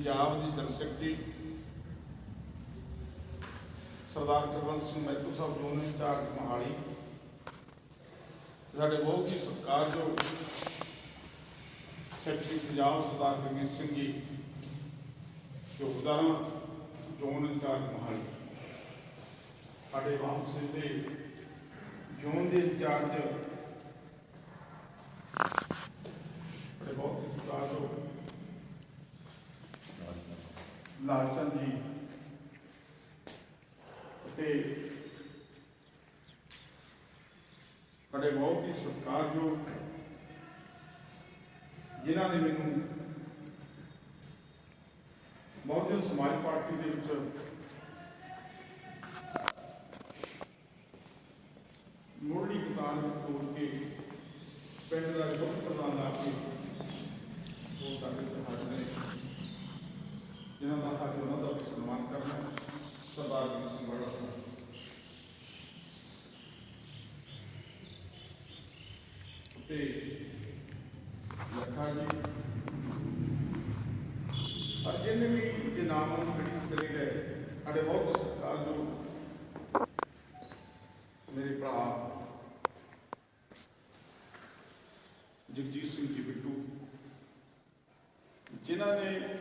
ਪੰਜਾਬ ਦੀ ਜਨਸ਼ਕਤੀ, Sardar Karwant Singh Mehtu Sahib zone incharge Mohali, ਸਾਡੇ ਬਹੁਤ ਹੀ ਸਤਿਕਾਰਯੋਗ ਸੈਕਟਰੀ ਪੰਜਾਬ ਸਰਦਾਰ ਗੁਰਮੀਤ ਸਿੰਘ ਜੀ, ਯੋਗਦਾਨ ਜੋਨ ਇੰਚਾਰਜ ਮਹਾਲੀ। ਸਾਡੇ ਵਾਂਗ ਸਿੱਧੇ ਜੋਨ ਦੇ ਇੰਚਾਰਜ ਬਹੁਤ ਹੀ ਸਤਿਕਾਰਯੋਗ ਲਾਲਚੰਦ ਜੀ। ਅਤੇ ਸਾਡੇ ਬਹੁਤ ਹੀ ਸਤਿਕਾਰਯੋਗ ਜਿਨ੍ਹਾਂ ਨੇ ਮੈਨੂੰ ਬਹੁਜਨ ਸਮਾਜ ਪਾਰਟੀ ਦੇ ਵਿੱਚ ਮੁੱਢਲੀ ਕਿਤਾਬ ਵਿੱਚ ਤੋੜ ਕੇ ਪਿੰਡ ਦਾ ਯੁੱਧ ਪ੍ਰਧਾਨ ਲਾ ਕੇ ਉਹ ਤੱਕ ਤੁਹਾਡੇ ਨੇ ਜਿਨ੍ਹਾਂ ਦਾ ਅੱਜ ਉਹਨਾਂ ਦਾ ਵੀ ਸਨਮਾਨ ਕਰਨਾ ਹੈ, ਸਰਦਾਰ ਜੀ ਸਿੰਘ ਬੜਾ ਸਾਹਿਬ ਤੇ ਲੱਖਾ ਜੀ ਔਰ ਵੀ ਜੇ ਨਾਮ ਨੂੰ ਕੜੀ ਚਲੇ ਗਏ, ਸਾਡੇ ਬਹੁਤ ਸਤਿਕਾਰਯੋਗ ਮੇਰੇ ਭਰਾ ਜਗਜੀਤ ਸਿੰਘ ਜੀ ਬਿੱਟੂ ਜਿਨ੍ਹਾਂ ਨੇ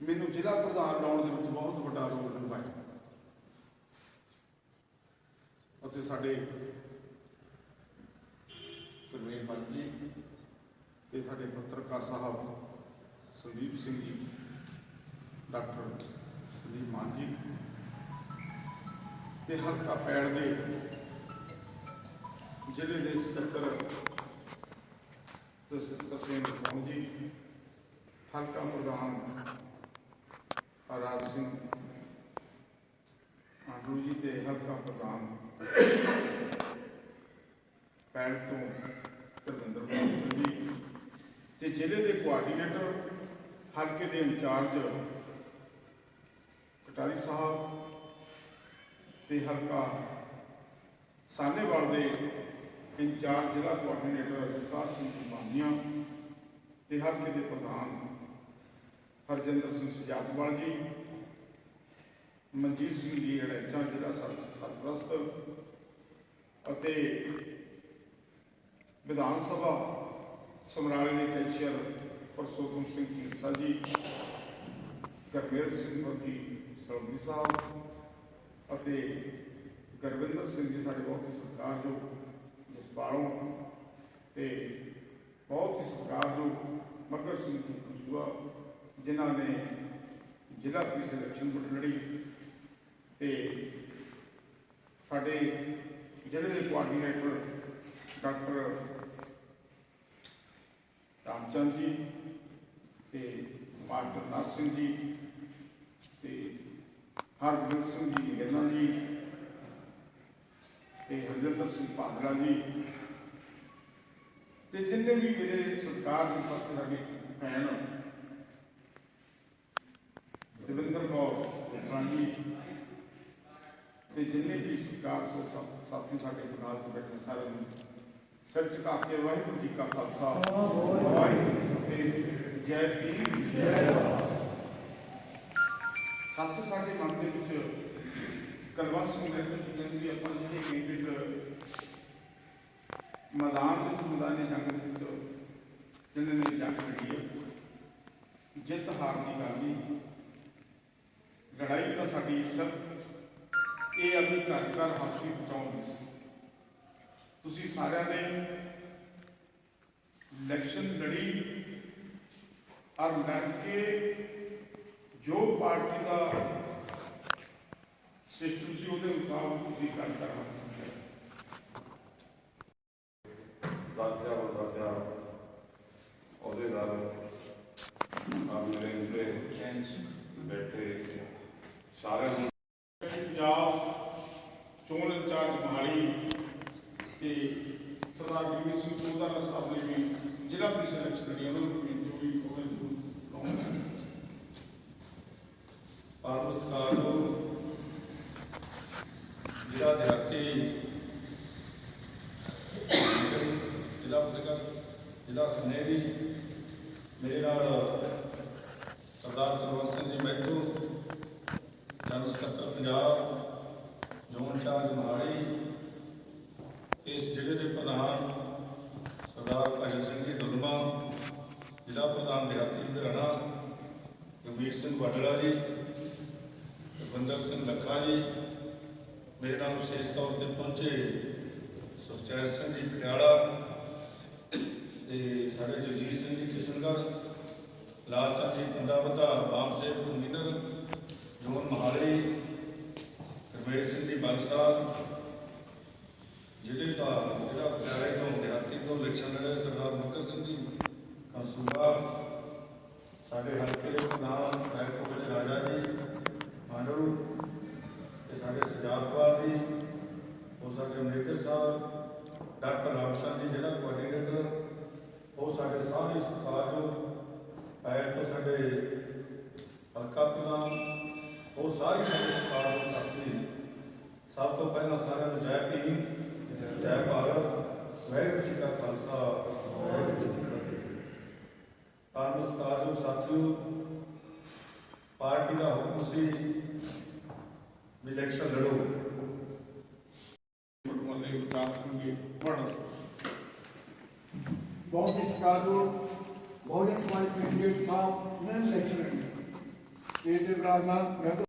ਮੈਨੂੰ ਜ਼ਿਲ੍ਹਾ ਪ੍ਰਧਾਨ ਬਣਾਉਣ ਦੇ ਵਿੱਚ ਬਹੁਤ ਵੱਡਾ ਰੋਲ ਨਿਭਾਇਆ ਅਤੇ ਸਾਡੇ ਗੁਰਮੇਲ ਬੱਲ ਜੀ ਤੇ ਸਾਡੇ ਪੱਤਰਕਾਰ ਸਾਹਿਬ ਸੰਦੀਪ ਸਿੰਘ ਜੀ, ਡਾਕਟਰ ਸੰਦੀਪ ਮਾਨ ਜੀ ਤੇ ਹਲਕਾ ਪੈੜ ਦੇ ਜ਼ਿਲ੍ਹੇ ਦੇ ਸਕੱਤਰ ਤਸੀਮ ਸਿੰਘ ਜੀ, ਹਲਕਾ ਪ੍ਰਧਾਨ ਰਾਜ ਸਿੰਘ ਆਂਡੂ ਜੀ ਤੇ ਹਲਕਾ ਪ੍ਰਧਾਨ ਪੈੜ ਤੋਂ ਧਰਮਿੰਦਰ ਬਾਬੂ ਜੀ ਤੇ ਜ਼ਿਲ੍ਹੇ ਦੇ ਕੋਆਰਡੀਨੇਟਰ ਹਲਕੇ ਦੇ ਇੰਚਾਰਜ ਕਟਾਰੀ ਸਾਹਿਬ ਤੇ ਹਲਕਾ ਸਾਨੇਵਾਲ ਦੇ ਇੰਚਾਰਜ ਜ਼ਿਲ੍ਹਾ ਕੋਆਰਡੀਨੇਟਰ ਵਿਕਾਸ ਸਿੰਘ ਬਾਨੀਆਂ ਤੇ ਹਲਕੇ ਦੇ ਪ੍ਰਧਾਨ ਹਰਜਿੰਦਰ ਸਿੰਘ ਸਜਾਤਵਾਲ ਜੀ ਮਨਜੀਤ ਸਿੰਘ ਜੀ ਹੜੈਚਾ ਜ਼ਿਲ੍ਹਾ ਸਰ- ਸਰਪ੍ਰਸਤ ਅਤੇ ਵਿਧਾਨ ਸਭਾ ਸਮਰਾਲੇ ਦੇ ਕੈਸ਼ੀਅਰ ਪਰਸੋਤਮ ਸਿੰਘ ਢੀਂਡਸਾ ਜੀ, ਗਰਮੇਲ ਸਿੰਘ ਵਰਗੀ ਸਰਵੀ ਸਾਹਿਬ ਅਤੇ ਗੁਰਵਿੰਦਰ ਸਿੰਘ ਜੀ ਸਾਡੇ ਬਹੁਤ ਹੀ ਸਤਿਕਾਰਯੋਗ ਜਸਪਾਲੋਂ ਤੇ ਬਹੁਤ ਹੀ ਸਤਿਕਾਰਯੋਗ ਮਗਰ ਸਿੰਘ ਜੀ ਕਸੂਆ, ਜਿਨ੍ਹਾਂ ਨੇ ਜ਼ਿਲ੍ਹਾ ਪੁਲਿਸ ਇਲੈਕਸ਼ਨ ਵਿੱਚ ਤੇ ਸਾਡੇ ਜ਼ਿਲ੍ਹੇ ਦੇ ਕੋਆਰਡੀਨੇਟਰ ਡਾਕਟਰ ਰਾਮਚੰਦ ਜੀ ਤੇ ਮਾਸਟਰ ਨਾਥ ਸਿੰਘ ਜੀ ਤੇ ਹਰਗੋਬਿੰਦ ਸਿੰਘ ਜੀ ਇਹਨਾਂ ਜੀ ਤੇ ਹਰਜਿੰਦਰ ਸਿੰਘ ਭਾਦਲਾ ਜੀ ਤੇ ਜਿੰਨੇ ਵੀ ਮੇਰੇ ਸਰਕਾਰ ਦੇ ਪਾਸੇ ਲੱਗੇ ਭੈਣ ਦਵਿੰਦਰ ਕੌਰ ਰਾਣੀ ਤੇ ਜਿੰਨੇ ਵੀ ਸਰਕਾਰ ਸੋ ਸਾ- ਸਾਥੀ ਸਾਡੇ ਬਨਾਲ ਚ ਬੈਠੇ ਸਾਰਿਆਂ ਨੂੰ ਸਿਰ ਝੁਕਾ ਕੇ ਵਾਹਿਗੁਰੂ ਜੀ ਕਾ ਖਾਲਸਾ ਵਾਹਿਗੁਰੂ ਜੀ ਕੀ ਫਤਿਹ ਜੈ ਭੀਮ ਜੈ ਸਾਥੀ ਸਾਡੇ ਮਨ ਦੇ ਵਿੱਚ ਕਲਵੰਤ ਸਿੰਘ ਦੇ ਵਿੱਚ ਕਹਿੰਦੀ ਆਪਾਂ ਜਿਹੜੇ ਕੈਂਡੀਡੇਟ ਮੈਦਾਨ ਦੇ ਮੈਦਾਨੇ ਜੰਗ ਦੇ ਵਿੱਚ ਜਿਨ੍ਹਾਂ ਨੇ ਜੰਗ ਲੜੀ ਹੈ ਜਿੱਤ ਹਾਰ ਦੀ ਸਾਰਿਆਂ ਨੇ ਇਲੈਕਸ਼ਨ ਲੜੀ ਔਰ ਲੜ ਕੇ ਜੋ ਪਾਰਟੀ ਦਾ ਸਿਸਟਮ ਸੀ ਉਹਦੇ ਮੁਤਾਬਕ ਤੁਸੀਂ ਕੰਮ ਕਰਨਾ ਸੀ ਦਾਤਿਆ ਵਰਤਾਤਿਆ ਸਰਦਾਰ ਜੀ ਸਿੰਘ ਸਕੂਲ ਦਾ ਸਟਾਫ ਨੇ ਵੀ ਜ਼ਿਲ੍ਹਾ ਪ੍ਰੀਸ਼ਦ ਐਕਸਟਰੀ ਉਹਨਾਂ ਨੂੰ ਵੀ ਜੋ ਵੀ ਉਹਨਾਂ ਨੂੰ ਕਹੋਗੇ ਪਾਰਮਸਕਾਰ ਨੂੰ ਜ਼ਿਲ੍ਹਾ ਦਿਹਾਤੀ ਜ਼ਿਲ੍ਹਾ ਪਤਕਾ ਜ਼ਿਲ੍ਹਾ ਖੰਨੇ ਦੀ ਮੇਰੇ ਨਾਲ ਸਰਦਾਰ ਸਰਵੰਤ ਸਿੰਘ ਜੀ ਮਹਿਤੂ ਜਨਰਲ ਸਕੱਤਰ ਪੰਜਾਬ, ਜੋਨ ਚਾਰਜ ਮਹਾਲੀ ਇਸ ਜ਼ਿਲ੍ਹੇ ਦੇ ਪ੍ਰਧਾਨ ਸਰਦਾਰ ਭਗਤ ਸਿੰਘ ਜੀ ਦੁਲਮਾ ਜ਼ਿਲ੍ਹਾ ਪ੍ਰਧਾਨ ਦਿਹਾਤੀ ਲੁਧਿਆਣਾ ਰਵੀਰ ਸਿੰਘ ਵਾਡਲਾ ਜੀ ਬੰਦਰ ਸਿੰਘ ਲੱਖਾ ਜੀ, ਮੇਰੇ ਨਾਲ ਵਿਸ਼ੇਸ਼ ਤੌਰ ਤੇ ਪਹੁੰਚੇ ਸੁਖਚੈਨ ਸਿੰਘ ਜੀ ਪਟਿਆਲਾ ਤੇ ਸਾਡੇ ਜਗਜੀਤ ਸਿੰਘ ਜੀ ਕਿਸ਼ਨਗੜ੍ਹ ਲਾਲਚਾ ਜੀ ਪੰਡਾਵਤਾ ਬਾਮ ਸੇਵ ਕਨਵੀਨਰ ਜੋਨ ਮਹਾਲੀ ਕਰਮੇਲ ਸਿੰਘ ਜੀ ਬੰਸਾ साथियों, पार्टी का हुक्म से इलेक्शन लड़ो। बहुत ही सकालो बहुत ही स्मार्ट कैंडिडेट साहब, मैं इलेक्शन देवराज नाथ मैं तो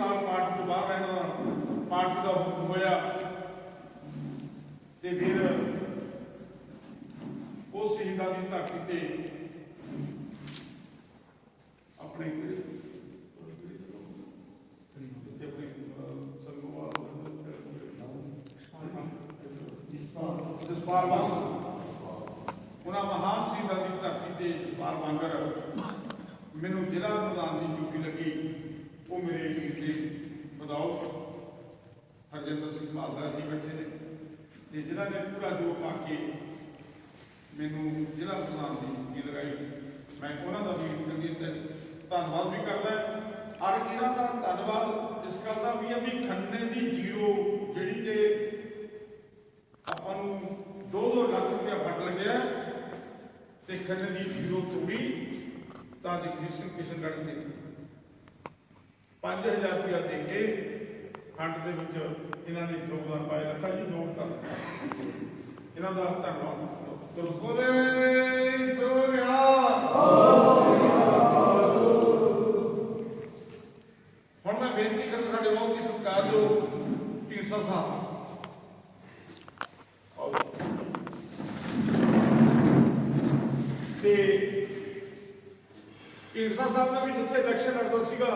are part ਬਦੌਲਤ ਹਰਜਿੰਦਰ ਸਿੰਘ ਮਾਲਦਾ ਜੀ ਬੈਠੇ ਨੇ। ਤੇ ਜਿਨ੍ਹਾਂ ਨੇ ਪੂਰਾ ਜੋਰ ਪਾ ਕੇ ਮੈਨੂੰ ਜ਼ਿਲ੍ਹਾ ਪ੍ਰਧਾਨ ਦੀ ਡਿਊਟੀ ਲਗਾਈ, ਮੈਂ ਉਹਨਾਂ ਦਾ ਵੀ ਕਦੀ ਧੰਨਵਾਦ ਵੀ ਕਰਦਾ ਹਾਂ। ਔਰ ਇਹਨਾਂ ਦਾ ਧੰਨਵਾਦ ਇਸ ਗੱਲ ਦਾ ਵੀ ਹੈ ਵੀ ਖੰਨੇ ਦੀ ਜੀਰੋ ਜਿਹੜੀ ਕਿ ਆਪਾਂ ਨੂੰ 2-2 ਲੱਖ ਰੁਪਇਆ ਫਟ ਲੱਗਿਆ ਤੇ ਖੰਨੇ ਦੀ ਜੀਰੋ ਤੋੜੀ ਤਾਂ ਜਗਜੀਤ ਸਿੰਘ ਕਿਸ਼ਨਗੜ੍ਹ ਜੀ ਨੇ 5000 ਰੁਪਇਆ ਦੇ ਕੇ ਫੰਡ ਦੇ ਵਿੱਚ ਇਹਨਾਂ ਨੇ ਯੋਗਦਾਨ ਪਾਇਆ। ਰੱਖਾ ਜੀ, ਨੋਟ ਕਰ। ਇਹਨਾਂ ਦਾ ਧੰਨਵਾਦ। ਕਰੋ ਸੋਲੇ ਸੋਰਿਆ ਹੁਣ ਮੈਂ ਬੇਨਤੀ ਕਰਦਾ ਸਾਡੇ ਬਹੁਤ ਹੀ ਸਤਿਕਾਰਯੋਗ ਢੀਂਡਸਾ ਸਾਹਿਬ ਆਓ। ਤੇ ਢੀਂਡਸਾ ਸਾਹਿਬ ਨੇ ਵੀ ਜਿੱਥੇ ਇਲੈਕਸ਼ਨ ਲੜਦਾ ਸੀਗਾ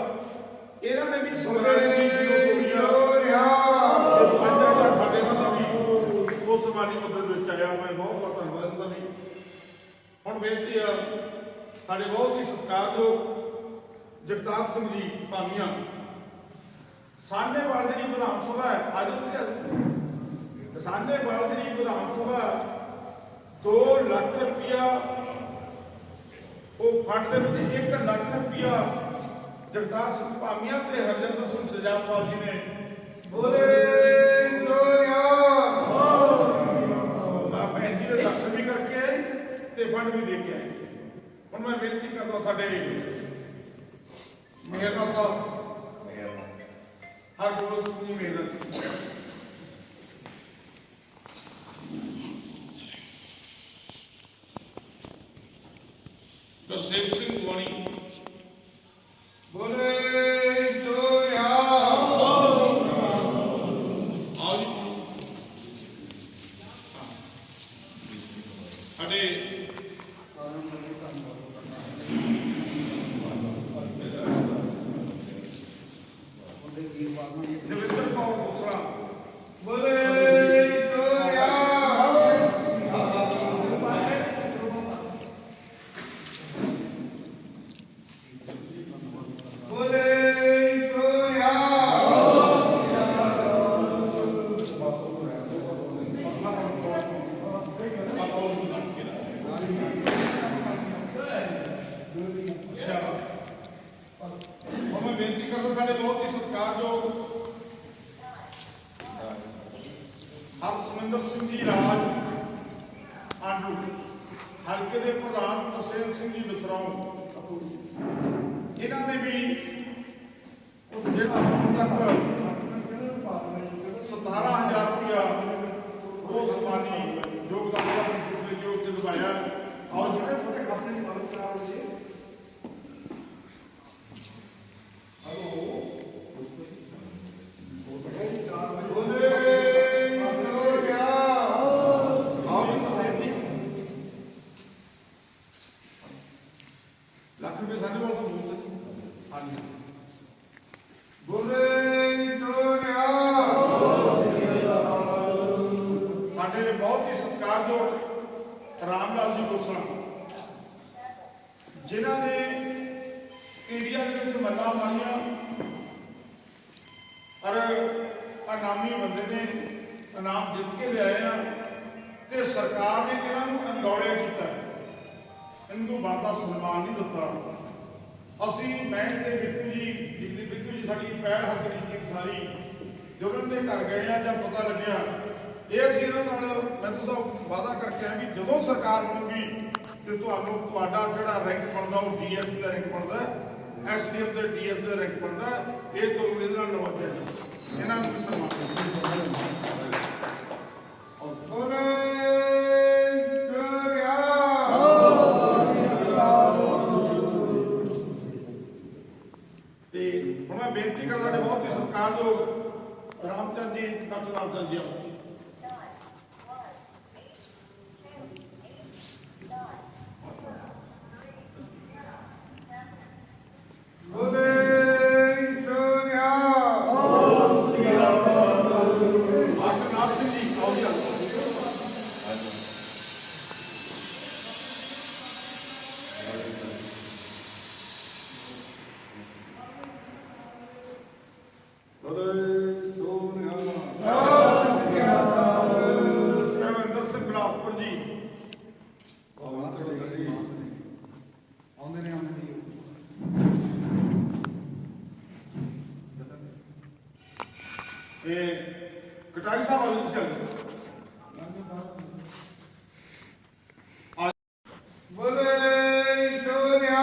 ਇਹਨਾਂ ਨੇ ਵੀ ਸੰਗਰਾਮ ਦੀ ਵੀਡੀਓ ਤੋੜੀ ਆ ਪੰਜ ਹਜ਼ਾਰ ਸਾਡੇ ਨਾਲ ਦਾ ਵੀ ਉਹ ਸਮਾਨੀ ਮਦਦ ਵਿੱਚ ਆਇਆ ਮੈਂ ਬਹੁਤ ਬਹੁਤ ਧੰਨਵਾਦ ਇਹਨਾਂ ਦਾ ਵੀ ਹੁਣ ਬੇਨਤੀ ਆ ਸਾਡੇ ਬਹੁਤ ਹੀ ਸਤਿਕਾਰਯੋਗ ਜਗਤਾਰ ਸਿੰਘ ਜੀ ਪਾਮੀਆਂ ਸਾਹਨੇਵਾਲ ਜਿਹੜੀ ਵਿਧਾਨ ਸਭਾ ਹੈ ਅੱਜ ਉਹ ਸਾਹਨੇਵਾਲ ਜਿਹੜੀ ਵਿਧਾਨ ਸਭਾ 2 ਲੱਖ ਰੁਪਇਆ ਉਹ ਫੰਡ ਦੇ ਵਿੱਚ 1 ਲੱਖ ਰੁਪਇਆ ਜਗਤਾਰ ਸਿੰਘ ਪਾਮੀਆਂ ਤੇ ਹਰਜਿੰਦਰ ਸਿੰਘ ਸਜਾਦਪਾਲ ਜੀ ਨੇ ਬੋਲੇ ਲੋਇਆ ਆ ਭੈਣ ਜੀ ਦੇ ਦਰਸ਼ਨ ਵੀ ਕਰਕੇ ਆਏ ਤੇ ਫੰਡ ਵੀ ਦੇ ਕੇ ਆਏ। ਹੁਣ ਮੈਂ ਬੇਨਤੀ ਕਰਦਾ ਸਾਡੇ ਮੇਹਰਬਾਨ ਸਾਹਿਬ ਮਿਹਰਬਾਨੀ ਹਰਗੋਬਿੰਦ ਸਿੰਘ ਜੀ ਮੇਹਰ। ਤਰਸੇਮ ਸਿੰਘ ਗਵਾਣੀ ਬੋਲੇ ਲੋਇਆ ਆਓ ਜੀ ਸਾਡੇ ਦਵਿੰਦਰ ਕੌਰ ਖੋਸਲਾ ਬੋਲੇ ਲੋਇਆ ਬੋਲੇ ਲੋਇਆ ਹੁਣ ਮੈਂ ਬੇਨਤੀ ਕਰਦਾ ਸਾਡੇ ਬਹੁਤ ਹੀ ਸਤਿਕਾਰਯੋਗ ਹਰਸਮਿੰਦਰ ਸਿੰਘ ਜੀ ਰਾਜ ਆਂਡੂ ਹਲਕੇ ਦੇ ਪ੍ਰਧਾਨ ਹੁਸੈਨ ਸਿੰਘ ਜੀ ਵਿਸਰਾਉ ਇਹਨਾਂ ਨੇ ਵੀ ਜਿਹੜਾ ਹੁਣ ਤੱਕ ਜਦੋਂ ਇਹਨਾਂ ਦੇ ਘਰ ਗਏ ਆ ਜਾਂ ਪਤਾ ਲੱਗਿਆ, ਇਹ ਅਸੀਂ ਇਹਨਾਂ ਨਾਲ, ਮੈਂ ਤਾਂ ਵਾਅਦਾ ਕਰਕੇ ਆ ਵੀ ਜਦੋਂ ਸਰਕਾਰ ਬਣੂਗੀ ਤੇ ਤੁਹਾਨੂੰ ਤੁਹਾਡਾ ਜਿਹੜਾ ਰੈਂਕ ਬਣਦਾ, ਉਹ ਡੀਐਫ ਦਾ ਰੈਂਕ ਬਣਦਾ ਐਸਡੀਐਫ ਦਾ ਡੀਐਫ ਦਾ ਰੈਂਕ ਬਣਦਾ, ਇਹ ਤੁਹਾਨੂੰ ਇਹਦੇ ਨਾਲ ਨਵਾਜਿਆ ਜੀ ਇਹਨਾਂ ਨੂੰ ਸਨਮਾਨ ਜੀ ਡਾਕਟਰ ਆਉਂਦੇ ਨੇ ਆਉਂਦੇ ਨੇ ਤੇ ਕਟਾਰੀ ਸਾਹਿਬ ਆਓ ਤੁਸੀਂ ਆਓ। ਬੋਲੇ ਸੋਨਿਆ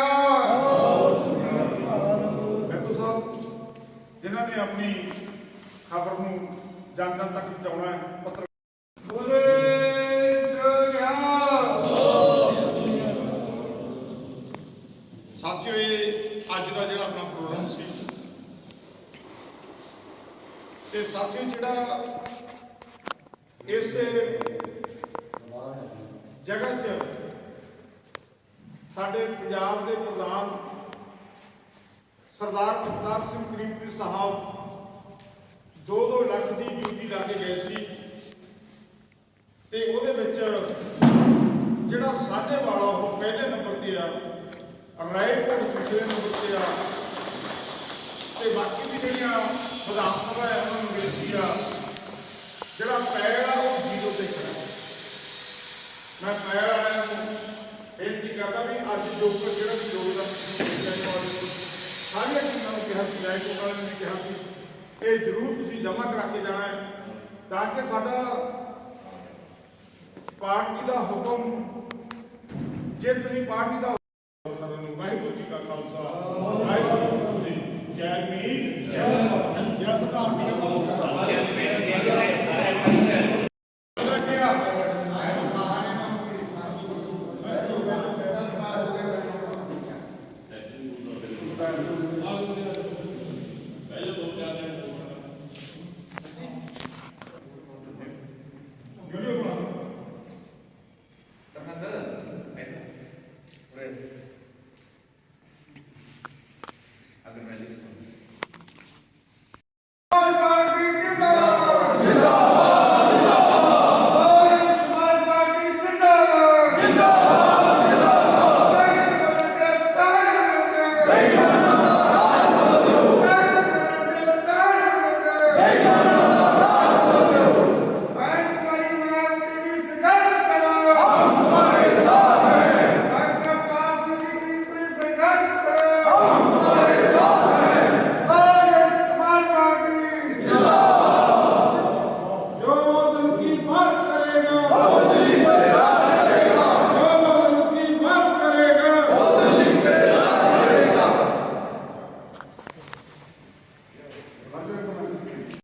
ਮਹਿਤੂ ਸਾਹਿਬ ਜਿਨ੍ਹਾਂ ਨੇ ਆਪਣੀ ਖਬਰ ਨੂੰ ਜਨ ਜਨ ਤੱਕ ਪਹੁੰਚਾਉਣਾ ਹੈ ਪੱਤਰ ਬੋਲੇ ਸੋਨਿਆ ਸਾਥੀਓ ਇਹ ਅੱਜ ਦਾ ਜਿਹੜਾ ਆਪਣਾ ਪ੍ਰੋਗਰਾਮ ਸੀ ਤੇ ਸਾਥੀ ਜਿਹੜਾ ਇਸ ਜਗ੍ਹਾ 'ਚ ਸਾਡੇ ਪੰਜਾਬ ਦੇ ਪ੍ਰਧਾਨ ਸਰਦਾਰ ਅਵਤਾਰ ਸਿੰਘ ਕਰੀਮਪੁਰੀ ਸਾਹਿਬ 2-2 ਲੱਖ ਦੀ ਡਿਊਟੀ ਲਾ ਕੇ ਗਏ ਸੀ ਤੇ ਉਹਦੇ ਵਿੱਚ ਜਿਹੜਾ ਸਾਢੇ ਵਾਲਾ ਉਹ ਪਹਿਲੇ ਨੰਬਰ ਤੇ ਆ, ਰਾਏਪੁਰ ਦੂਸਰੇ ਨੰਬਰ ਤੇ ਆ ਬੈਂਕ ਜਿਹੜੀਆਂ ਵਿਧਾਨ ਸਭਾ ਹੈ ਉਹਨਾਂ ਨੂੰ ਬੇਨਤੀ ਆ ਜਿਹੜਾ ਪੈਰ ਆ ਉਹ ਜੀਰੋ ਤੇ ਖੜਾ ਮੈਂ ਪੈਰ ਵਾਲਿਆਂ ਨੂੰ ਬੇਨਤੀ ਕਰਦਾ ਵੀ ਅੱਜ ਜੋ ਕੁਝ ਜਿਹੜਾ ਵੀ ਯੋਗਦਾਨ ਦਿੱਤਾ ਹੈ ਸਾਰੀਆਂ ਟੀਮਾਂ ਨੂੰ ਕਿਹਾ ਸੀ ਲਾਇਕ ਉਹਨਾਂ ਨੇ ਕਿਹਾ ਸੀ ਇਹ ਜ਼ਰੂਰ ਤੁਸੀਂ ਜਮ੍ਹਾਂ ਕਰਾ ਕੇ ਜਾਣਾ ਹੈ ਤਾਂ ਕਿ ਸਾਡਾ ਪਾਰਟੀ ਦਾ ਹੁਕਮ ਜੇ ਤੁਸੀਂ ਪਾਰਟੀ ਦਾ